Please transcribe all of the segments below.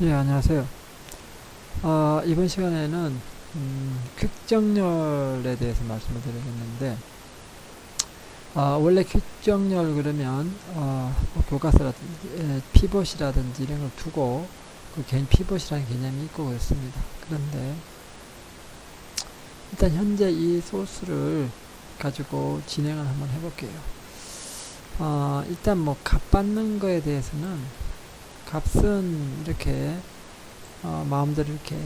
예, 안녕하세요. 아, 이번 시간에는 음, 퀵정렬에 대해서 말씀을 드리겠는데 아, 원래 퀵정렬 그러면 어, 뭐 교과서라든지 에, 피벗이라든지 이런 걸 두고 그 개인 피벗이라는 개념이 있고 그렇습니다. 그런데 일단 현재 이 소스를 가지고 진행을 한번 해볼게요. 아, 일단 뭐 값 받는 거에 대해서는 값은 이렇게 어, 마음대로 이렇게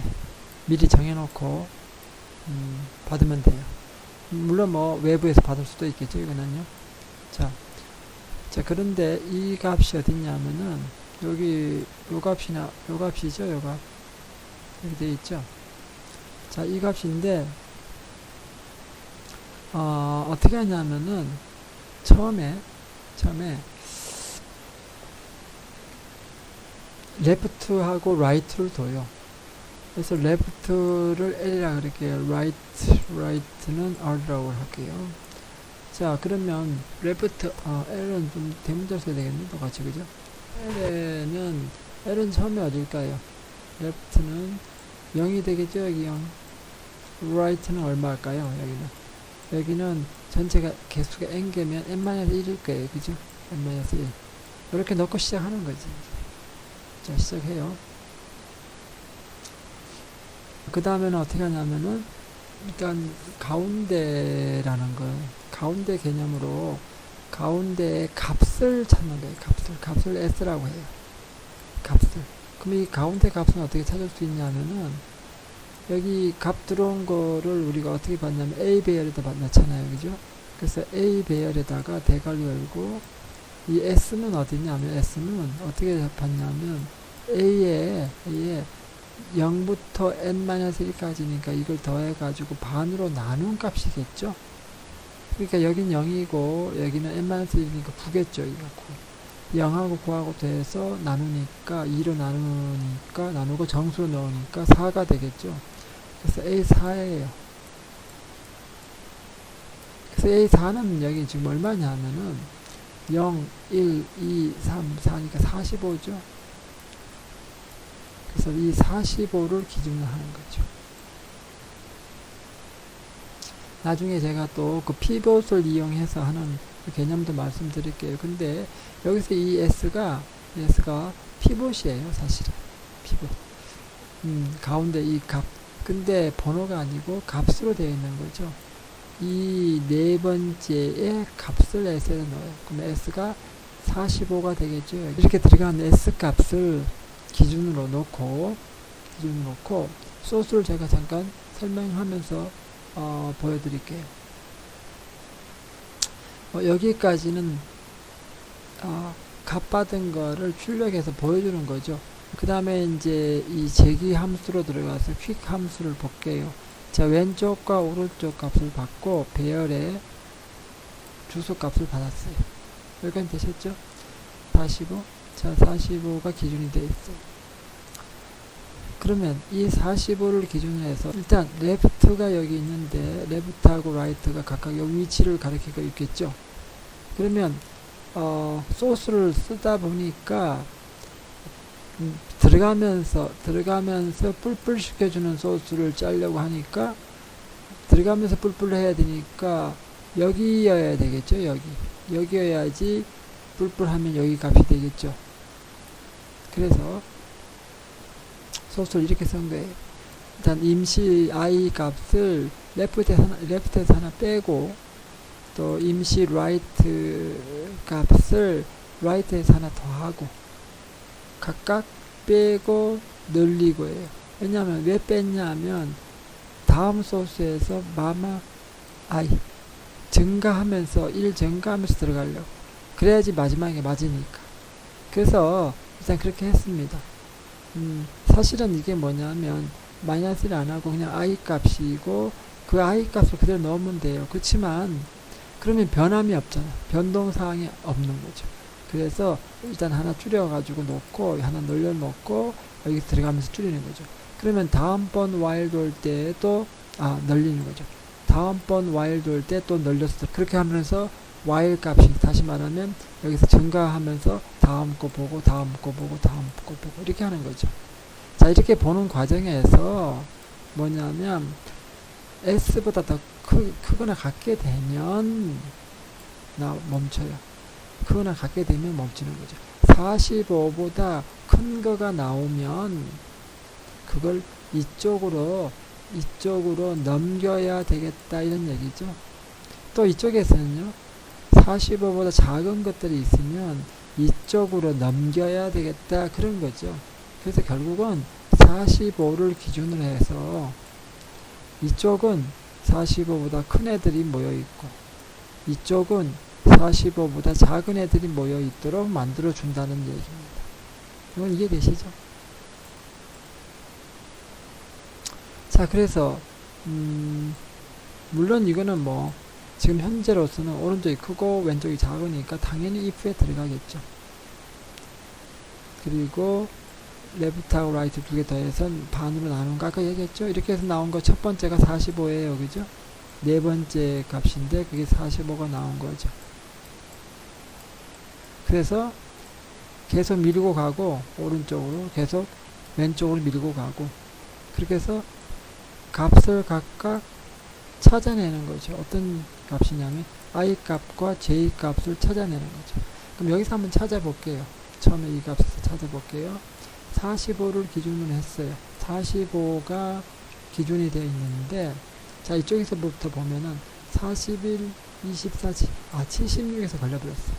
미리 정해놓고 음, 받으면 돼요. 물론 뭐 외부에서 받을 수도 있겠죠. 이거는요. 자, 자 그런데 이 값이 어딨냐면은 여기 요 값이나 요 값이죠. 요 값. 여기 돼 있죠. 자, 이 값인데 어, 어떻게 하냐면은 처음에 처음에 레프트하고 라이트를 둬요. 그래서 레프트를 L이라 그럴게요. 라이트, 라이트는 R라고 할게요. 자, 그러면 레프트, 어, L은 좀 대문자 써야 되겠네. 똑같이, 그죠? L에는, L은 처음에 어딜까요? 레프트는 0이 되겠죠? 여기 0. 라이트는 얼마일까요? 여기는. 여기는 전체가 개수가 n개면 n-1일 거예요. 그죠? n-1. 이렇게 넣고 시작하는 거지. 자, 시작해요. 그 다음에는 어떻게 하냐면은, 일단, 가운데라는 거, 가운데 개념으로, 가운데의 값을 찾는 거예요. 값을. 값을 S라고 해요. 값을. 그럼 이 가운데 값은 어떻게 찾을 수 있냐면은, 여기 값 들어온 거를 우리가 어떻게 봤냐면, A 배열에다 나타나요. 그죠? 그래서 A 배열에다가 대괄호 열고, 이 S는 어디냐면, S는 어떻게 봤냐면, A에, A에 0부터 n-1까지니까 이걸 더해가지고 반으로 나눈 값이겠죠? 그러니까 여긴 0이고 여기는 n-1이니까 9겠죠? 이거 9. 0하고 9하고 더해서 나누니까 2로 나누니까 나누고 정수로 넣으니까 4가 되겠죠? 그래서 A4예요. 그래서 A4는 여기 지금 얼마냐면은 0, 1, 2, 3, 4니까 45죠? 그래서 이 45를 기준으로 하는 거죠. 나중에 제가 또 그 피벗을 이용해서 하는 그 개념도 말씀드릴게요. 근데 여기서 이 S가 S가 피벗이에요, 사실은. 피벗. 음, 가운데 이 값. 근데 번호가 아니고 값으로 되어 있는 거죠. 이 네 번째의 값을 S에 넣어요. 그럼 S가 45가 되겠죠. 이렇게 들어간 S 값을 기준으로 놓고 기준으로 놓고 소스를 제가 잠깐 설명하면서 어, 보여드릴게요. 어, 여기까지는 어, 값 받은 거를 출력해서 보여주는 거죠. 그 다음에 이제 이 제기 함수로 들어가서 퀵 함수를 볼게요. 자 왼쪽과 오른쪽 값을 받고 배열의 주소 값을 받았어요. 여기까지 되셨죠? 45. 자, 45가 기준이 되어 있어요. 그러면 이 45를 기준으로 해서 일단 레프트가 여기 있는데 레프트하고 라이트가 각각 이 위치를 가리키고 있겠죠. 그러면 어, 소스를 쓰다 보니까 음, 들어가면서 들어가면서 뿔뿔 시켜주는 소스를 짜려고 하니까 들어가면서 뿔뿔 해야 되니까 여기여야 되겠죠. 여기 여기여야지 뿔뿔 하면 여기 값이 되겠죠. 그래서 소스를 이렇게 쓴 거예요. 일단 임시 i 값을 레프트에서 하나, 레프트에서 하나 빼고 또 임시 라이트 값을 라이트에서 하나 더하고 각각 빼고 늘리고예요. 왜냐하면 왜 뺐냐면 다음 소스에서 마마 i 증가하면서 1 증가하면서 들어가려고 그래야지 마지막에 맞으니까 그래서 일단 그렇게 했습니다. 음, 사실은 이게 뭐냐면 마이너스를 안 하고 그냥 i 값이고 그 i 값을 그대로 넣으면 돼요. 그렇지만 그러면 변함이 없잖아. 변동 사항이 없는 거죠. 그래서 일단 하나 줄여가지고 놓고 하나 늘려놓고 여기 들어가면서 줄이는 거죠. 그러면 다음번 while 돌 때도 아 늘리는 거죠. 다음번 while 돌 때 또 늘렸어. 그렇게 하면서 while 값이 다시 말하면 여기서 증가하면서 다음 거 보고 다음 거 보고 다음 거 보고 이렇게 하는 거죠. 자, 이렇게 보는 과정에서 뭐냐면 s보다 더 크, 크거나 같게 되면 나 멈춰요. 크거나 같게 되면 멈추는 거죠. 45보다 큰 거가 나오면 그걸 이쪽으로 이쪽으로 넘겨야 되겠다 이런 얘기죠. 또 이쪽에서는요. 45보다 작은 것들이 있으면 이쪽으로 넘겨야 되겠다 그런 거죠. 그래서 결국은 45를 기준으로 해서 이쪽은 45보다 큰 애들이 모여 있고 이쪽은 45보다 작은 애들이 모여 있도록 만들어 준다는 얘기입니다. 이건 이해되시죠? 자, 그래서 음, 물론 이거는 뭐 지금 현재로서는 오른쪽이 크고 왼쪽이 작으니까 당연히 if에 들어가겠죠. 그리고 레프트하고 라이트 두 개 더해서 반으로 나눈 거 아까 얘기했죠? 이렇게 해서 나온 거 첫 번째가 45예요. 그죠? 네 번째 값인데 그게 45가 나온 거죠. 그래서 계속 밀고 가고 오른쪽으로 계속 왼쪽으로 밀고 가고 그렇게 해서 값을 각각 찾아내는 거죠. 어떤 값이냐면 i 값과 j 값을 찾아내는 거죠. 그럼 여기서 한번 찾아볼게요. 처음에 이 값에서 찾아볼게요. 45를 기준으로 했어요. 45가 기준이 되어 있는데 자 이쪽에서부터 보면은 41, 24, 아 76에서 걸려버렸어요.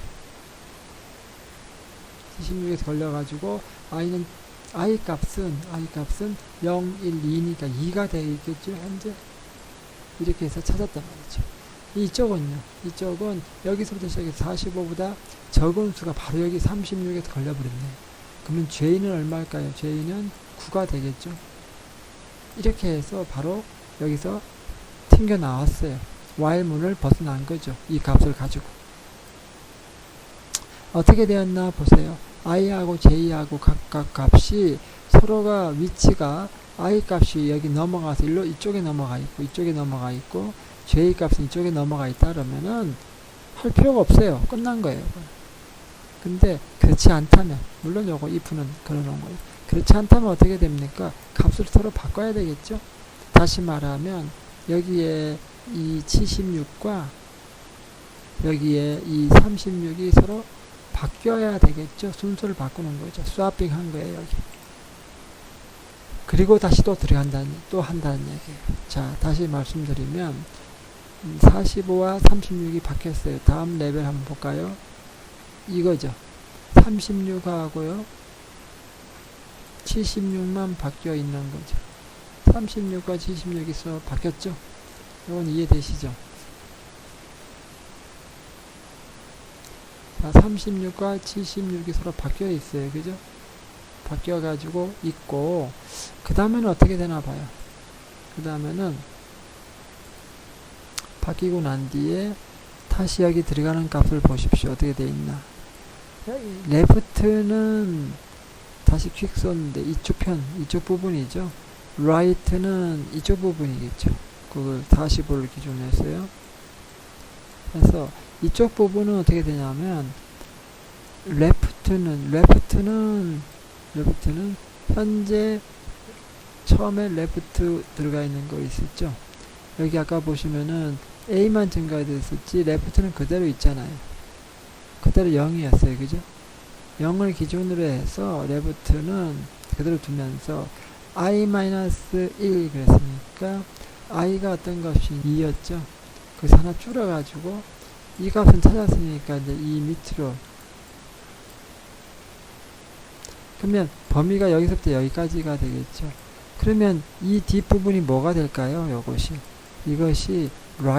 76에서 걸려가지고 i는 i 값은 i 값은 0, 1, 2니까 2가 되어 있겠죠 현재 이렇게 해서 찾았단 말이죠. 이쪽은요. 이쪽은 여기서부터 시작해서 45보다 적은 수가 바로 여기 36에서 걸려버렸네. 그러면 죄인은 얼마일까요? 죄인은 9가 되겠죠. 이렇게 해서 바로 여기서 튕겨 나왔어요. while문을 벗어난 거죠. 이 값을 가지고. 어떻게 되었나 보세요. i하고 j하고 각각 값이 서로가 위치가 i 값이 여기 넘어가서 일로 이쪽에 넘어가 있고 이쪽에 넘어가 있고 j 값은 이쪽에 넘어가 있다 그러면은 할 필요가 없어요. 끝난 거예요. 근데 그렇지 않다면 물론 요거 if는 걸어놓은 거예요. 그렇지 않다면 어떻게 됩니까? 값을 서로 바꿔야 되겠죠. 다시 말하면 여기에 이 76과 여기에 이 36이 서로 바뀌어야 되겠죠. 순서를 바꾸는 거죠. 스와핑 한 거예요, 여기. 그리고 다시 또 들어간다는, 또 한다는 얘기예요. 자, 다시 말씀드리면, 45와 36이 바뀌었어요. 다음 레벨 한번 볼까요? 이거죠. 36하고요. 76만 바뀌어 있는 거죠. 36과 76이 서로 바뀌었죠? 이건 이해되시죠? 자, 36과 76이 서로 바뀌어 있어요. 그죠? 바뀌어 가지고 있고, 그 다음에는 어떻게 되나 봐요. 그 다음에는 바뀌고 난 뒤에 다시 여기 들어가는 값을 보십시오. 어떻게 돼 있나. 레프트는 다시 퀵 썼는데 이쪽 편, 이쪽 부분이죠. 라이트는 이쪽 부분이겠죠. 그걸 45를 기준으로 했어요. 그래서 이쪽 부분은 어떻게 되냐면 레프트는 레프트는 레프트는 현재 처음에 레프트 들어가 있는 거 있었죠. 여기 아까 보시면은 A만 증가됐었지 레프트는 그대로 있잖아요. 그대로 0이었어요. 그죠? 0을 기준으로 해서 레프트는 그대로 두면서 i-1 그랬으니까 i가 어떤 값이 2였죠. 그래서 하나 줄여가지고 이 값은 찾았으니까 이제 이 밑으로 그러면 범위가 여기서부터 여기까지가 되겠죠. 그러면 이 뒷부분이 뭐가 될까요? 이것이 이것이